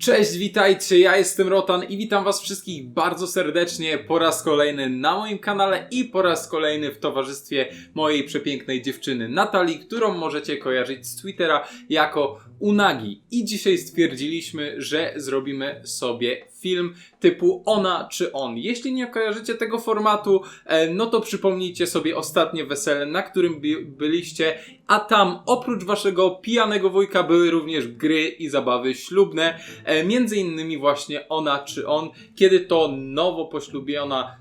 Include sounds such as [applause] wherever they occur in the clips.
Cześć, witajcie, ja jestem Rotan i witam was wszystkich bardzo serdecznie po raz kolejny na moim kanale i po raz kolejny w towarzystwie mojej przepięknej dziewczyny Natalii, którą możecie kojarzyć z Twittera jako Unagi. I dzisiaj stwierdziliśmy, że zrobimy sobie film typu ona czy on. Jeśli nie kojarzycie tego formatu, e, no to przypomnijcie sobie ostatnie wesele, na którym by- byliście, a tam oprócz waszego pijanego wujka były również gry i zabawy ślubne, e, między innymi właśnie ona czy on, kiedy to nowo poślubiona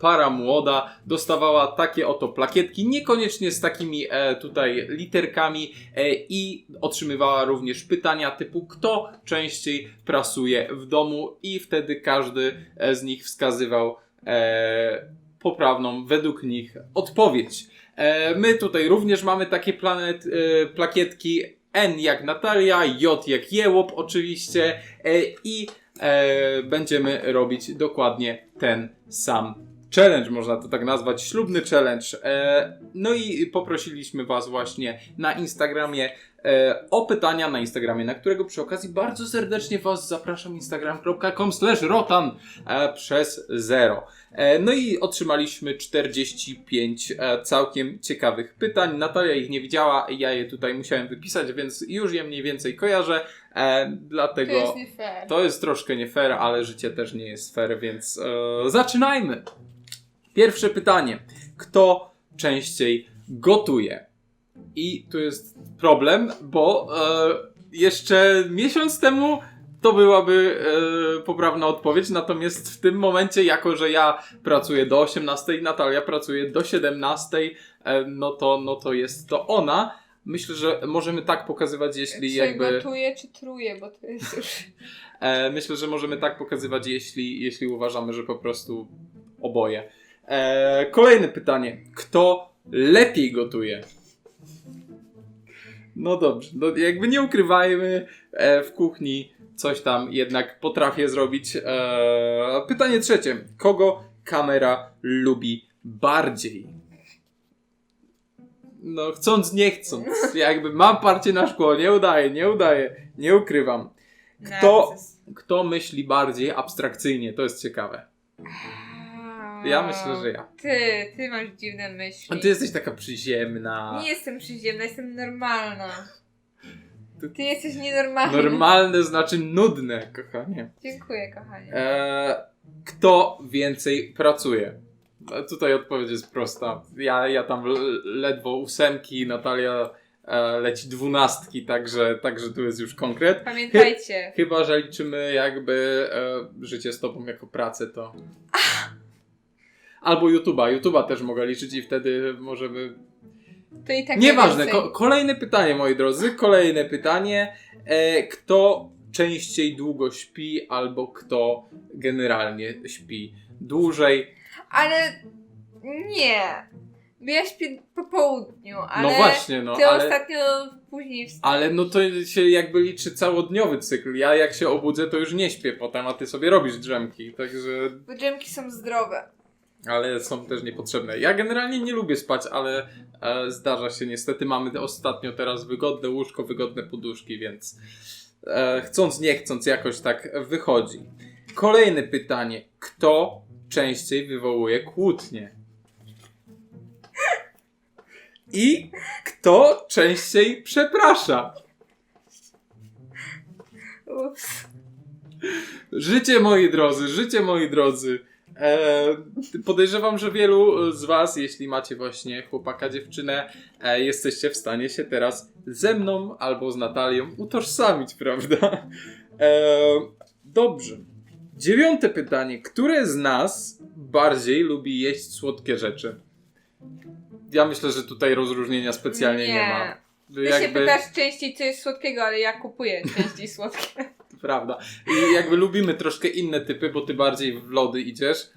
para młoda dostawała takie oto plakietki, niekoniecznie z takimi e, tutaj literkami e, i otrzymywała również pytania typu kto częściej prasuje w domu i wtedy każdy e, z nich wskazywał e, poprawną według nich odpowiedź. E, my tutaj również mamy takie planet, e, plakietki N jak Natalia, J jak Jełop oczywiście e, i e, będziemy robić dokładnie ten sam challenge, można to tak nazwać, ślubny challenge. E, no i poprosiliśmy Was właśnie na Instagramie o pytania na Instagramie, na którego przy okazji bardzo serdecznie Was zapraszam instagram.com slash rotan e, przez zero. E, No i otrzymaliśmy 45 e, całkiem ciekawych pytań. Natalia ich nie widziała, ja je tutaj musiałem wypisać, więc już je mniej więcej kojarzę. E, To dlatego jest to jest troszkę nie fair, ale życie też nie jest fair, więc e, zaczynajmy. Pierwsze pytanie. Kto częściej gotuje? I tu jest problem, bo e, jeszcze miesiąc temu to byłaby e, poprawna odpowiedź, natomiast w tym momencie, jako że ja pracuję do 18, Natalia pracuje do 17, e, no, to, no to jest to ona. Myślę, że możemy tak pokazywać, jeśli czy jakby... gotuje, czy truje, bo to jest już... [laughs] E, myślę, że możemy tak pokazywać, jeśli, jeśli uważamy, że po prostu oboje. E, kolejne pytanie. Kto lepiej gotuje? No dobrze, no jakby nie ukrywajmy, e, w kuchni coś tam jednak potrafię zrobić. E, pytanie trzecie. Kogo kamera lubi bardziej? No, chcąc, nie chcąc. Jakby mam parcie na szkło, nie udaje, nie udaje, nie ukrywam. Kto-. Kto myśli bardziej abstrakcyjnie? To jest ciekawe. Ja myślę, że ja. Ty, ty masz dziwne A myśli. ty jesteś taka przyziemna. Nie jestem przyziemna, jestem normalna. Ty- Ty jesteś nienormalna. Normalne znaczy nudne, kochanie. Dziękuję, kochanie. Eee, kto więcej pracuje? E, Tutaj odpowiedź jest prosta. Ja, ja tam ledwo ósemki, Natalia e, leci dwunastki, także, także tu jest już konkret. Pamiętajcie, Chyba, że liczymy jakby e, życie z tobą jako pracę, to... Albo YouTube'a. YouTube'a też mogę liczyć i wtedy możemy... to i tak Nieważne. Ko- kolejne pytanie, moi drodzy. Kolejne pytanie. E, kto częściej długo śpi albo kto generalnie śpi dłużej? Ale nie. Ja śpię po południu, ale no właśnie, no ty ale... ostatnio później wstałeś. Ale no to się jakby liczy całodniowy cykl. Ja jak się obudzę, to już nie śpię potem, a ty sobie robisz drzemki, także Bo drzemki są zdrowe. Ale są też niepotrzebne. Ja generalnie nie lubię spać, ale e, zdarza się niestety. Mamy ostatnio teraz wygodne łóżko, wygodne poduszki, więc e, chcąc nie chcąc jakoś tak wychodzi. Kolejne pytanie. Kto częściej wywołuje kłótnie? I kto częściej przeprasza? Ups. Życie moi drodzy, życie moi drodzy. E, podejrzewam, że wielu z Was, jeśli macie właśnie chłopaka, dziewczynę, e, jesteście w stanie się teraz ze mną albo z Natalią utożsamić, prawda? E, dobrze. Dziewiąte pytanie. Które z nas bardziej lubi jeść słodkie rzeczy? Ja myślę, że tutaj rozróżnienia specjalnie nie, ma. Ty się pytasz częściej, co jest słodkiego, ale ja kupuję częściej słodkie. Prawda. I jakby lubimy troszkę inne typy, bo ty bardziej w lody idziesz.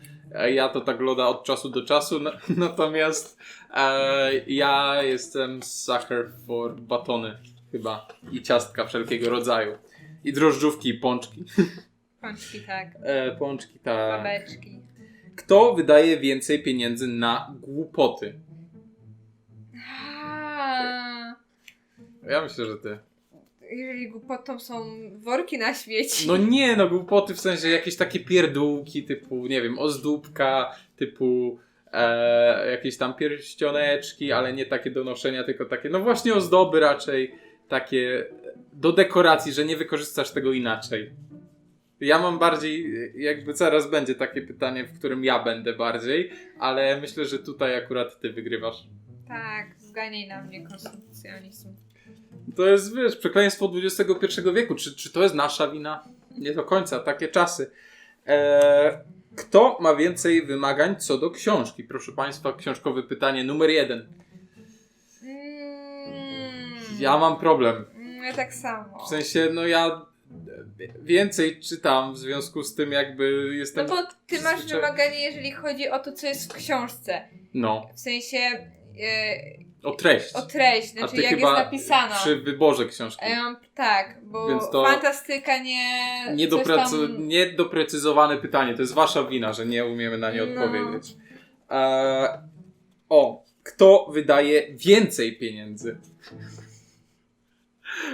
Ja to tak loda od czasu do czasu, na- [laughs] natomiast e, ja jestem sucker for batony chyba i ciastka wszelkiego rodzaju. I drożdżówki i pączki. [laughs] Pączki tak, E, pączki, tak. babeczki. Kto wydaje więcej pieniędzy na głupoty? A, Ja myślę, że ty. Jeżeli głupotą są worki na świecie. No nie, no głupoty w sensie jakieś takie pierdółki typu, nie wiem, ozdóbka, typu e, jakieś tam pierścioneczki, ale nie takie do noszenia, tylko takie, no właśnie ozdoby raczej, takie do dekoracji, że nie wykorzystasz tego inaczej. Ja mam bardziej, jakby zaraz będzie takie pytanie, w którym ja będę bardziej, ale myślę, że tutaj akurat ty wygrywasz. Tak, zganiaj na mnie konsumpcjonizm. To jest, wiesz, przekleństwo XXI wieku. Czy, czy to jest nasza wina? Nie do końca, takie czasy. Eee, kto ma więcej wymagań co do książki? Proszę Państwa, książkowe pytanie numer jeden. Mm, Ja mam problem. mm, Ja tak samo. W sensie, no ja więcej czytam w związku z tym, jakby No jestem. bo ty masz wymaganie, jeżeli chodzi o to, co jest w książce. No, W sensie e, o treść. o treść, znaczy jak jest napisana. przy wyborze książki. Mam tak, bo Więc to fantastyka nie. Niedoprecy- tam- Niedoprecyzowane pytanie. To jest wasza wina, że nie umiemy na nie No. odpowiedzieć. Eee, o, kto wydaje więcej pieniędzy?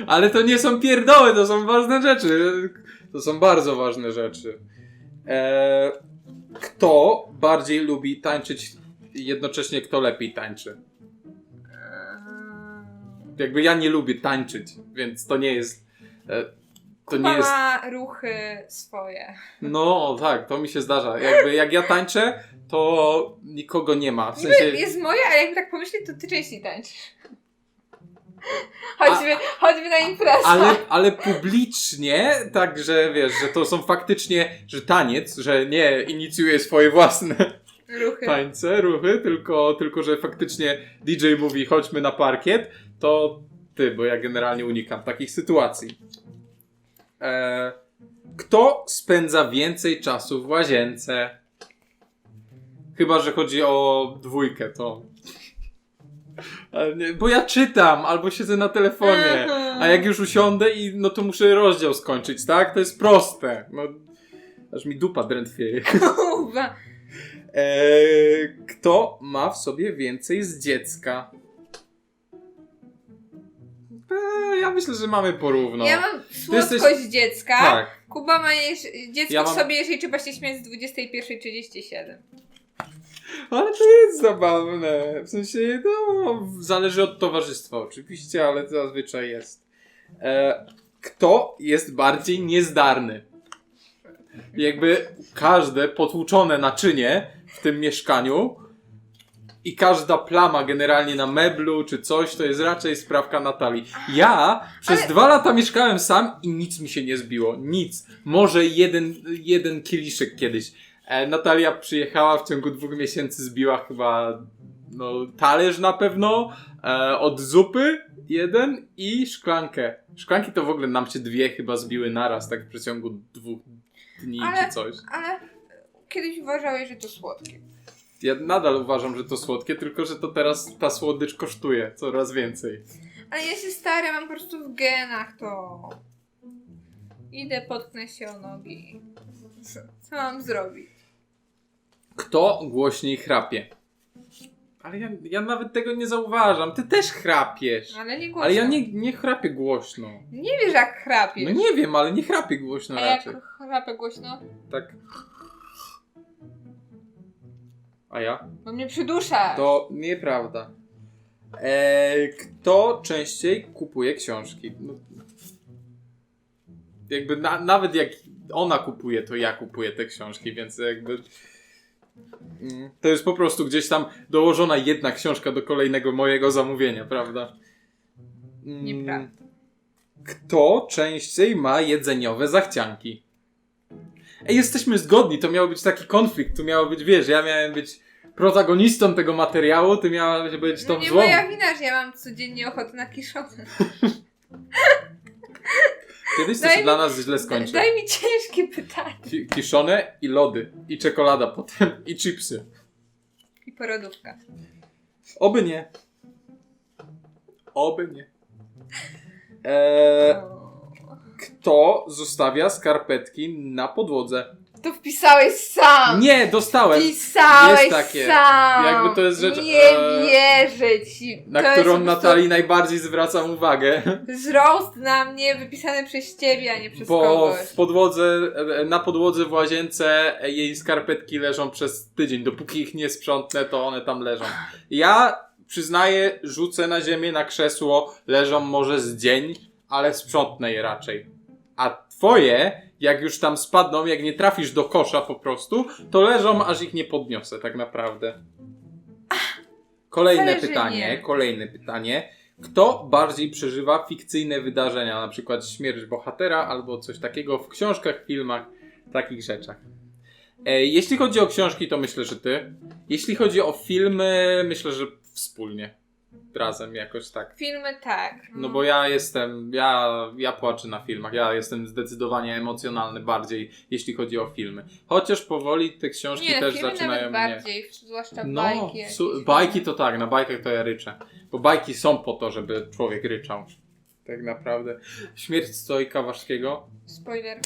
Ale to nie są pierdoły, to są ważne rzeczy. To są bardzo ważne rzeczy. Eee, kto bardziej lubi tańczyć jednocześnie kto lepiej tańczy? Jakby ja nie lubię tańczyć, więc to nie jest. e, To Kuba nie jest. ma ruchy swoje. No tak, to mi się zdarza. Jakby jak ja tańczę, to nikogo nie ma. W sensie. jest moje, ale jakby tak pomyśleć, to ty częściej tańczysz. Choćby, choćby na imprezę. Ale, ale publicznie, tak, że wiesz, że to są faktycznie, że taniec, że nie inicjuje swoje własne Ruchy. tańce, ruchy, tylko, tylko że faktycznie DJ mówi chodźmy na parkiet, to ty, bo ja generalnie unikam takich sytuacji. E, kto spędza więcej czasu w łazience? Chyba, że chodzi o dwójkę, to. Nie, Bo ja czytam, albo siedzę na telefonie. A jak już usiądę i no to muszę rozdział skończyć, tak? To jest proste. No, aż mi dupa drętwieje. Eee, [laughs] kto ma w sobie więcej z dziecka? Eee, ja myślę, że mamy porówno. Ja mam słodkość jesteś- dziecka. Tak. Kuba ma jeż- dziecko Ja w mam- sobie, jeżeli trzeba się śmiać z 21.37. Ale to jest zabawne. W sensie, no, zależy od towarzystwa oczywiście, ale to zazwyczaj jest. E, kto jest bardziej niezdarny? Jakby każde potłuczone naczynie w tym mieszkaniu i każda plama generalnie na meblu czy coś, to jest raczej sprawka Natalii. Ja przez Ale- dwa lata mieszkałem sam i nic mi się nie zbiło. Nic. Może jeden, jeden kieliszek kiedyś. E, Natalia przyjechała w ciągu dwóch miesięcy, zbiła chyba no, talerz na pewno, e, od zupy jeden i szklankę. Szklanki to w ogóle nam się dwie chyba zbiły naraz, tak w przeciągu dwóch dni Ale- czy coś. Ale kiedyś uważałeś, że to słodkie. Ja nadal uważam, że to słodkie, tylko że to teraz ta słodycz kosztuje coraz więcej. Ale ja się stary, mam po prostu w genach to. Idę, potknę się o nogi. Co, mam zrobić? Kto głośniej chrapie? Ale ja, ja nawet tego nie zauważam. Ty też chrapiesz. Ale nie głośno. Ale ja nie, nie chrapię głośno. Nie wiesz jak chrapiesz. No nie wiem, ale nie chrapię głośno A jak raczej. chrapę głośno? Tak. A ja? Bo mnie przydusza. To nieprawda. Eee, kto częściej kupuje książki? No, jakby na, nawet jak ona kupuje, to ja kupuję te książki, więc jakby. Mm, To jest po prostu gdzieś tam dołożona jedna książka do kolejnego mojego zamówienia, prawda? Mm, Nieprawda. Kto częściej ma jedzeniowe zachcianki? Ej, jesteśmy zgodni, to miał być taki konflikt, to miało być, wiesz, ja miałem być protagonistą tego materiału, ty miałaś być tą No nie złą. moja wina, że ja mam codziennie ochotę na kiszone. [laughs] Kiedyś to się mi- dla nas źle skończy. Daj mi ciężkie pytanie. Ki- Kiszone i lody, i czekolada [laughs] potem, i chipsy. I porodówka. Oby nie. Oby nie. [laughs] Eee, O. kto zostawia skarpetki na podłodze? To wpisałeś sam! Nie, dostałem. Pisałeś Jest takie. sam! Jakby to jest rzecz, Nie e, wierzę ci. Na to którą Natalii najbardziej zwracam uwagę. Wzrost na mnie wypisany przez ciebie, a nie przez Bo kogoś. w podłodze, e, na podłodze w łazience jej skarpetki leżą przez tydzień. Dopóki ich nie sprzątnę, to one tam leżą. Ja przyznaję, rzucę na ziemię, na krzesło, leżą może z dzień, ale sprzątnę je raczej. Twoje, jak już tam spadną, jak nie trafisz do kosza po prostu, to leżą, aż ich nie podniosę, tak naprawdę. Kolejne Wcale, że pytanie, nie. kolejne pytanie. Kto bardziej przeżywa fikcyjne wydarzenia, na przykład śmierć bohatera albo coś takiego w książkach, filmach, takich rzeczach? E, jeśli chodzi o książki, to myślę, że ty. Jeśli chodzi o filmy, myślę, że wspólnie. Razem jakoś tak. Filmy tak. No bo ja jestem, ja, ja płaczę na filmach, ja jestem zdecydowanie emocjonalny bardziej, jeśli chodzi o filmy. Chociaż powoli te książki Nie, też filmy zaczynają nawet mnie... bardziej, zwłaszcza No, bajki. su- bajki to tak, na bajkach to ja ryczę. Bo bajki są po to, żeby człowiek ryczał. Tak naprawdę. Śmierć Stoika Waszkiego. Spoiler.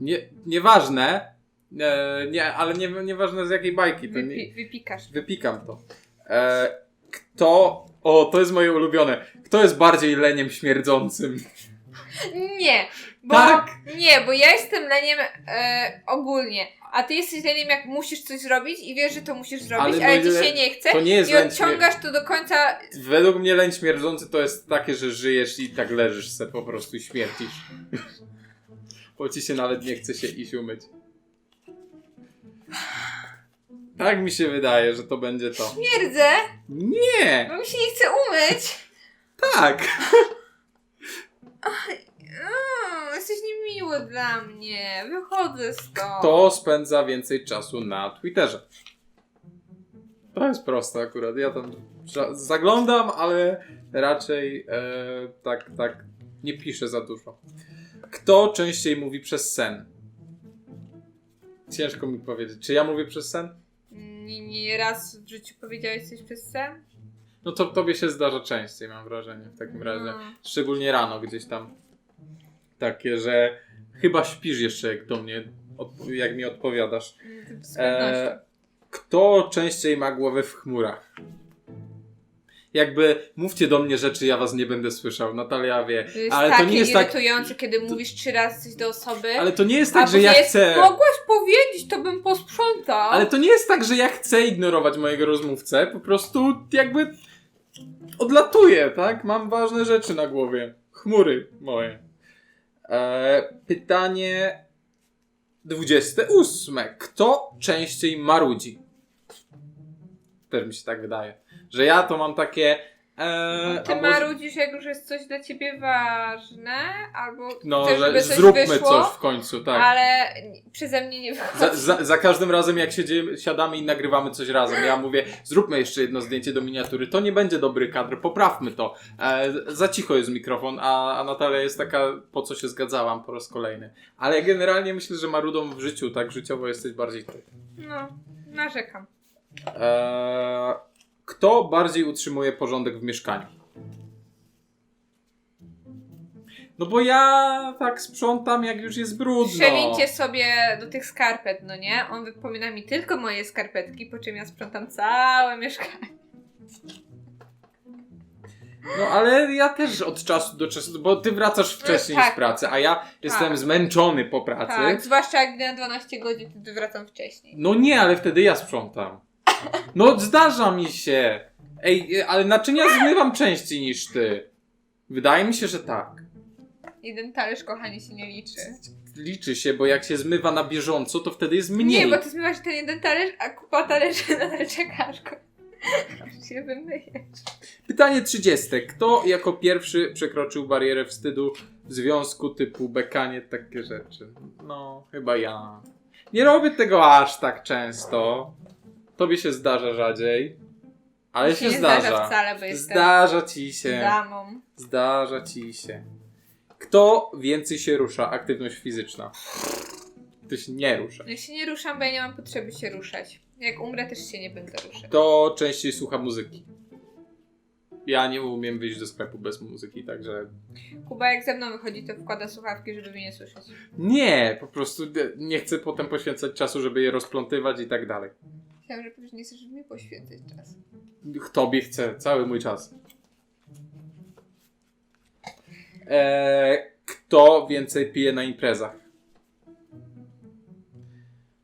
Nie, nieważne. E, nie, ale nie, nieważne z jakiej bajki. To nie, Wypi- wypikasz. wypikam to. E, kto. O, to jest moje ulubione. Kto jest bardziej leniem śmierdzącym? Nie, bo Tak. nie, bo ja jestem leniem e, ogólnie, a ty jesteś leniem jak musisz coś zrobić i wiesz, że to musisz zrobić, Ale ale, no ci ile- się nie chce to nie jest i odciągasz to do końca. Według mnie leń śmierdzący to jest takie, że żyjesz i tak leżysz se po prostu i śmiercisz. [laughs] Bo ci się nawet nie chce się iść umyć. Tak mi się wydaje, że to będzie to. Twierdzę, Nie! bo mi się nie chce umyć. Tak! Mm, jesteś niemiły dla mnie. Wychodzę stąd. Kto spędza więcej czasu na Twitterze? To jest proste akurat. Ja tam za- zaglądam, ale raczej e, tak, tak nie piszę za dużo. Kto częściej mówi przez sen? Ciężko mi powiedzieć. Czy ja mówię przez sen? Nie, nie raz w życiu powiedziałeś coś przez sen? No to tobie się zdarza częściej, mam wrażenie, w takim razie. No. Szczególnie rano gdzieś tam. Takie, że chyba śpisz jeszcze jak do mnie, jak mi odpowiadasz. Pewnością. E, kto częściej ma głowę w chmurach? Jakby mówcie do mnie rzeczy, ja was nie będę słyszał. Natalia wie. To jest Ale to takie nie jest tak. irytujące, kiedy mówisz trzy razy coś do osoby. Ale to nie jest tak, że ja chcę. Mogłaś powiedzieć, to bym posprzątał. Ale to nie jest tak, że ja chcę ignorować mojego rozmówcę. Po prostu jakby odlatuję, tak? Mam ważne rzeczy na głowie. Chmury moje. E, pytanie 28. Kto częściej marudzi? Też mi się tak wydaje. Że ja to mam takie. E, Ty marudzisz, jak już jest coś dla ciebie ważne, albo No, chcesz, że żeby coś zróbmy wyszło, coś w końcu, tak. ale przeze mnie nie wychodzi. Za, za, za każdym razem, jak siedzimy, siadamy i nagrywamy coś razem, ja mówię, zróbmy jeszcze jedno zdjęcie do miniatury. To nie będzie dobry kadr, poprawmy to. E, za cicho jest mikrofon, a, a Natalia jest taka, po co się zgadzałam po raz kolejny. Ale generalnie myślę, że marudą w życiu, tak życiowo jesteś bardziej ty. No, narzekam. E, kto bardziej utrzymuje porządek w mieszkaniu? No bo ja tak sprzątam, jak już jest brudno. Przewincie sobie do tych skarpet, no nie? On wypomina mi tylko moje skarpetki, po czym ja sprzątam całe mieszkanie. No ale ja też od czasu do czasu, bo ty wracasz wcześniej tak. z pracy, a ja jestem zmęczony po pracy. Tak, zwłaszcza jak na 12 godzin, wtedy wracam wcześniej. No nie, ale wtedy ja sprzątam. No zdarza mi się. Ej, ale naczynia zmywam częściej niż ty. Wydaje mi się, że tak. Jeden talerz, kochanie, się nie liczy. Liczy się, bo jak się zmywa na bieżąco, to wtedy jest mniej. Nie, bo ty zmywasz ten jeden talerz, a kupa talerzy nadal czekasz. go. Aż się wymyjesz. Pytanie 30. Kto jako pierwszy przekroczył barierę wstydu w związku typu bekanie, takie rzeczy? No, chyba ja. Nie robię tego aż tak często. Tobie się zdarza rzadziej. Ale Mi się, nie zdarza. zdarza wcale, bo jestem Zdarza ci się. damą. Zdarza ci się. Kto więcej się rusza? Aktywność fizyczna. Ty się nie rusza. Ja się nie ruszam, bo ja nie mam potrzeby się ruszać. Jak umrę, też się nie będę ruszać. Kto częściej słucha muzyki? Ja nie umiem wyjść do sklepu bez muzyki, także Kuba jak ze mną wychodzi, to wkłada słuchawki, żeby mnie nie słyszeć. nie, po prostu nie chcę potem poświęcać czasu, żeby je rozplątywać i tak dalej. Chciałam, że powiesz, nie chcesz mi poświęcać czas. Tobie chcę, cały mój czas. Eee, kto więcej pije na imprezach?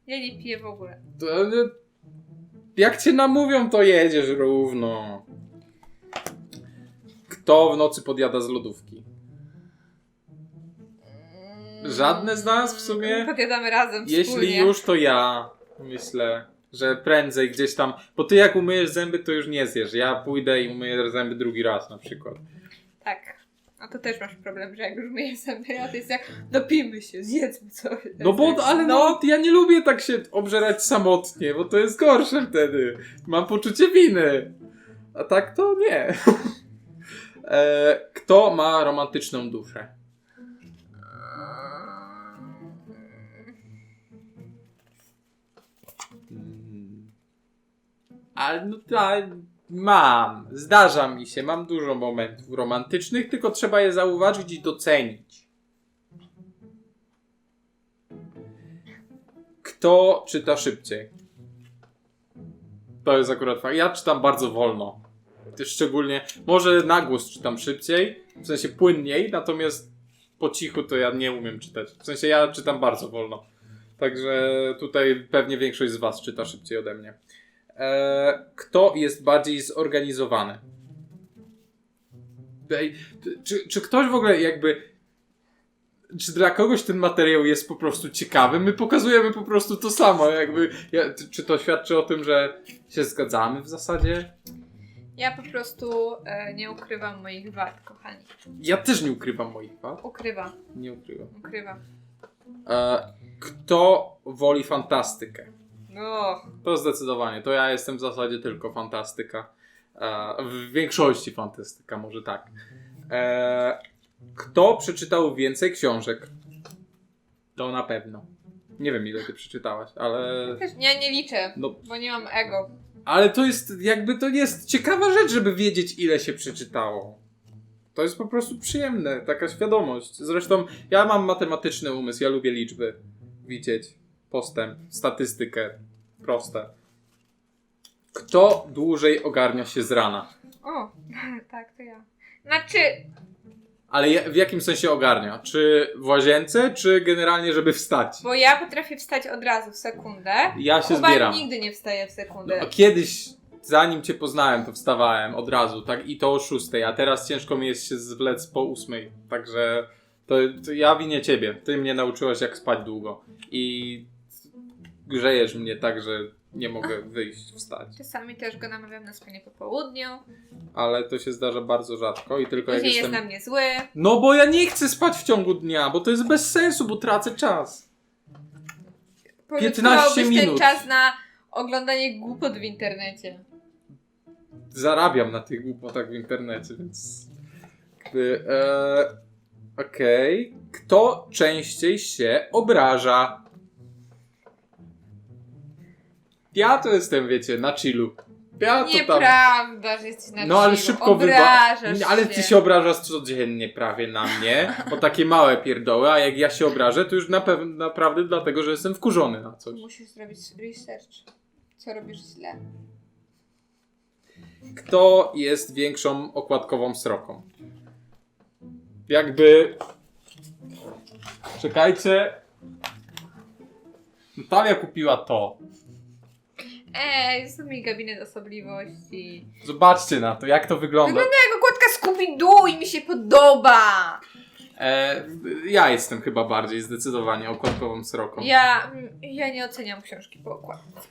Ja nie piję w ogóle. To, e, jak cię namówią, to jedziesz równo. Kto w nocy podjada z lodówki? Żadne z nas w sumie? Podjadamy razem Jeśli wspólnie. już, to ja myślę, że prędzej gdzieś tam. Bo ty jak umyjesz zęby, to już nie zjesz. Ja pójdę i umyję zęby drugi raz na przykład. Tak. A to też masz problem, że jak już myję zęby, to jest jak dopijmy się, zjedzmy coś. No bo, ale no, ja nie lubię tak się obżerać samotnie, bo to jest gorsze wtedy. Mam poczucie winy. A tak to nie. [laughs] e, kto ma romantyczną duszę? Ale no tak, mam. Zdarza mi się, mam dużo momentów romantycznych, tylko trzeba je zauważyć i docenić. Kto czyta szybciej? To jest akurat fakt. Ja czytam bardzo wolno. Szczególnie, może na głos czytam szybciej, w sensie płynniej, natomiast po cichu to ja nie umiem czytać. W sensie ja czytam bardzo wolno. Także tutaj pewnie większość z Was czyta szybciej ode mnie. Eee, kto jest bardziej zorganizowany? Czy, czy ktoś w ogóle jakby czy dla kogoś ten materiał jest po prostu ciekawy? My pokazujemy po prostu to samo, jakby. Ja, czy to świadczy o tym, że się zgadzamy w zasadzie? Ja po prostu e, nie ukrywam moich wad, kochani. Ja też nie ukrywam moich wad. Ukrywam, Nie ukrywam. ukrywam. E, kto woli fantastykę? No, To zdecydowanie. To ja jestem w zasadzie tylko fantastyka. E, w większości fantastyka, może tak. E, kto przeczytał więcej książek? To na pewno. Nie wiem, ile ty przeczytałaś, ale. też ja nie liczę, No, bo nie mam ego. Ale to jest jakby to jest ciekawa rzecz, żeby wiedzieć, ile się przeczytało. To jest po prostu przyjemne, taka świadomość. Zresztą ja mam matematyczny umysł, ja lubię liczby. Widzieć postęp, statystykę. Proste. Kto dłużej ogarnia się z rana? O, [laughs] tak, to ja. Znaczy, Ale w jakim sensie ogarnia? Czy w łazience, czy generalnie, żeby wstać? bo ja potrafię wstać od razu w sekundę. Ja się Kuba zbieram. nigdy nie wstaje w No, sekundę. a kiedyś, zanim cię poznałem, to wstawałem od razu, tak? I to o 6, a teraz ciężko mi jest się zwlec po 8. Także to, to ja winię ciebie. Ty mnie nauczyłaś, jak spać długo. I grzejesz mnie tak, że nie mogę wyjść, wstać. Czasami też go namawiam na spanie po południu. Ale to się zdarza bardzo rzadko i tylko jak Później jest jestem. na mnie zły. No bo ja nie chcę spać w ciągu dnia, bo to jest bez sensu, bo tracę czas. 15 Pożytkowałbyś ten minut. czas na oglądanie głupot w internecie. zarabiam na tych głupotach w internecie, więc. jakby, E, Okej. Kto częściej się obraża? Ja to jestem, wiecie, na chillu. Ja to tam. Nieprawda, że jesteś na No ale chillu. szybko wyba... Obrażasz Ale ty się obrażasz codziennie prawie na mnie. O takie małe pierdoły, a jak ja się obrażę, to już na pew- naprawdę dlatego, że jestem wkurzony na coś. Musisz zrobić research. Co robisz źle? Kto jest większą okładkową sroką? Jakby. Czekajcie. Natalia kupiła to. Ej, mi gabinet osobliwości. Zobaczcie na to, jak to wygląda. Wygląda jak okładka Scooby-Doo i mi się podoba! E, ja jestem chyba bardziej zdecydowanie okładkową sroką. Ja, ja nie oceniam książki po okładce.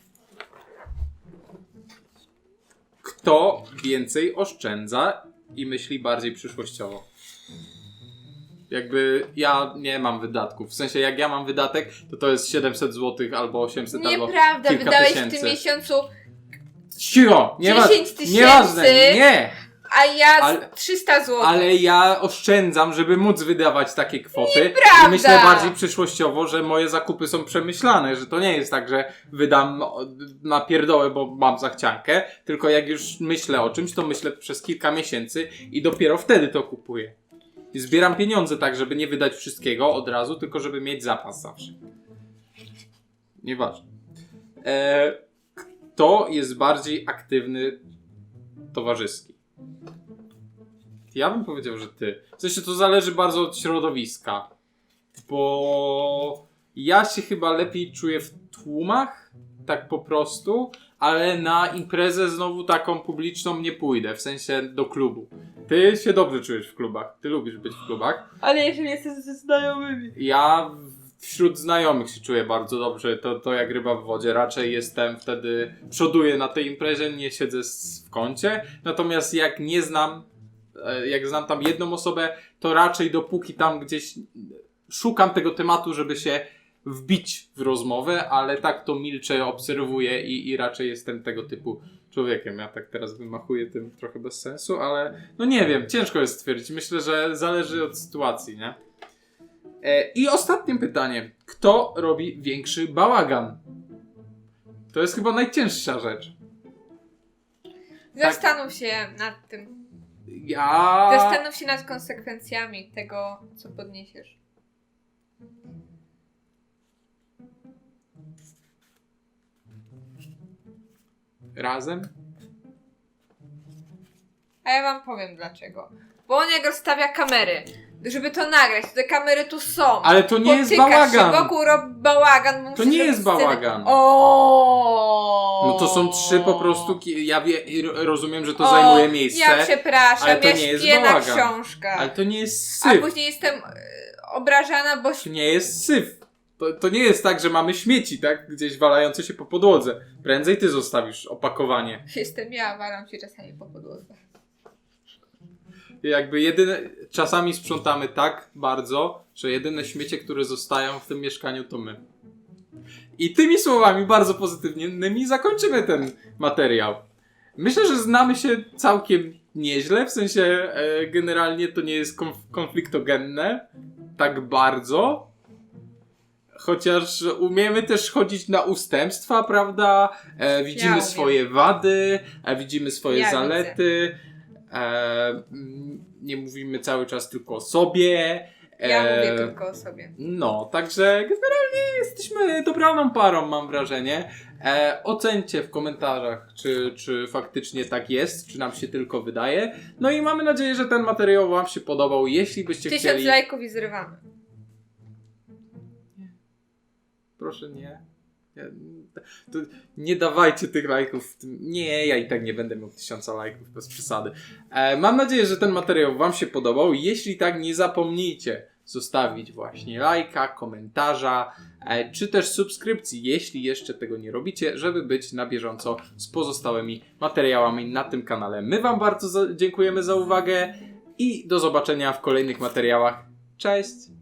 Kto więcej oszczędza i myśli bardziej przyszłościowo? Jakby ja nie mam wydatków. W sensie, jak ja mam wydatek, to to jest 700 zł albo 800 albo Nieprawda, kilka wydałeś w tysięcy. tym miesiącu Cicho! Nie ma, 10 tysięcy. Nieważne, nie! A ja z Ale- 300 zł. Ale ja oszczędzam, żeby móc wydawać takie kwoty. Nieprawda! I myślę bardziej przyszłościowo, że moje zakupy są przemyślane, że to nie jest tak, że wydam o, na pierdołę, bo mam zachciankę, tylko jak już myślę o czymś, to myślę przez kilka miesięcy i dopiero wtedy to kupuję. Zbieram pieniądze tak, żeby nie wydać wszystkiego od razu, tylko żeby mieć zapas zawsze. Nieważne. E, kto jest bardziej aktywny towarzyski? Ja bym powiedział, że ty. W sensie to zależy bardzo od środowiska. Bo ja się chyba lepiej czuję w tłumach, tak po prostu, ale na imprezę znowu taką publiczną nie pójdę, w sensie do klubu. Ty się dobrze czujesz w klubach, ty lubisz być w klubach. Ale jeżeli jesteś ze znajomymi. Ja wśród znajomych się czuję bardzo dobrze, to, to jak ryba w wodzie. Raczej jestem wtedy, przoduję na tej imprezie, nie siedzę w kącie. Natomiast jak nie znam, e, jak znam tam jedną osobę, to raczej dopóki tam gdzieś szukam tego tematu, żeby się wbić w rozmowę, ale tak to milczę, obserwuję i, i raczej jestem tego typu człowiekiem. Ja tak teraz wymachuję tym trochę bez sensu, ale no nie wiem, ciężko jest stwierdzić. Myślę, że zależy od sytuacji, nie? E, I ostatnie pytanie. Kto robi większy bałagan? To jest chyba najcięższa rzecz. Zastanów się nad tym. Ja. Zastanów się nad konsekwencjami tego, co podniesiesz. Razem? A ja wam powiem dlaczego. Bo on jak rozstawia kamery, żeby to nagrać, te kamery tu są. Ale to nie jest się bałagan. wokół robi bałagan. bo To nie jest bałagan. O. No to są trzy po prostu. Ja wie, ro- rozumiem, że to O, zajmuje miejsce. Ja przepraszam, ale to ja nie jest bałagan. książkach. Ale to nie jest A syf. później jestem e, obrażana, bo To nie jest syf. To, to nie jest tak, że mamy śmieci, tak? Gdzieś walające się po podłodze. Prędzej ty zostawisz opakowanie. jestem ja, walam się czasami po podłodze. Jakby jedyne, czasami sprzątamy tak bardzo, że jedyne śmiecie, które zostają w tym mieszkaniu to my. I tymi słowami bardzo pozytywnymi zakończymy ten materiał. Myślę, że znamy się całkiem nieźle, w sensie e, generalnie to nie jest konf- konfliktogenne tak bardzo. Chociaż umiemy też chodzić na ustępstwa, prawda? E, widzimy umiem. swoje wady, e, widzimy swoje Ja zalety. E, nie mówimy cały czas tylko o sobie. Ja E, mówię tylko o sobie. No, także generalnie jesteśmy dobraną parą, mam wrażenie. E, ocencie w komentarzach, czy, czy faktycznie tak jest, czy nam się tylko wydaje. No i mamy nadzieję, że ten materiał Wam się podobał. Jeśli byście Tysiąc chcieli. lajków i zrywamy. Proszę nie. To nie dawajcie tych lajków. Nie, ja i tak nie będę miał tysiąca lajków bez przesady. E, mam nadzieję, że ten materiał Wam się podobał. Jeśli tak, nie zapomnijcie zostawić właśnie lajka, komentarza, e, czy też subskrypcji, jeśli jeszcze tego nie robicie, żeby być na bieżąco z pozostałymi materiałami na tym kanale. My Wam bardzo za- dziękujemy za uwagę i do zobaczenia w kolejnych materiałach. Cześć!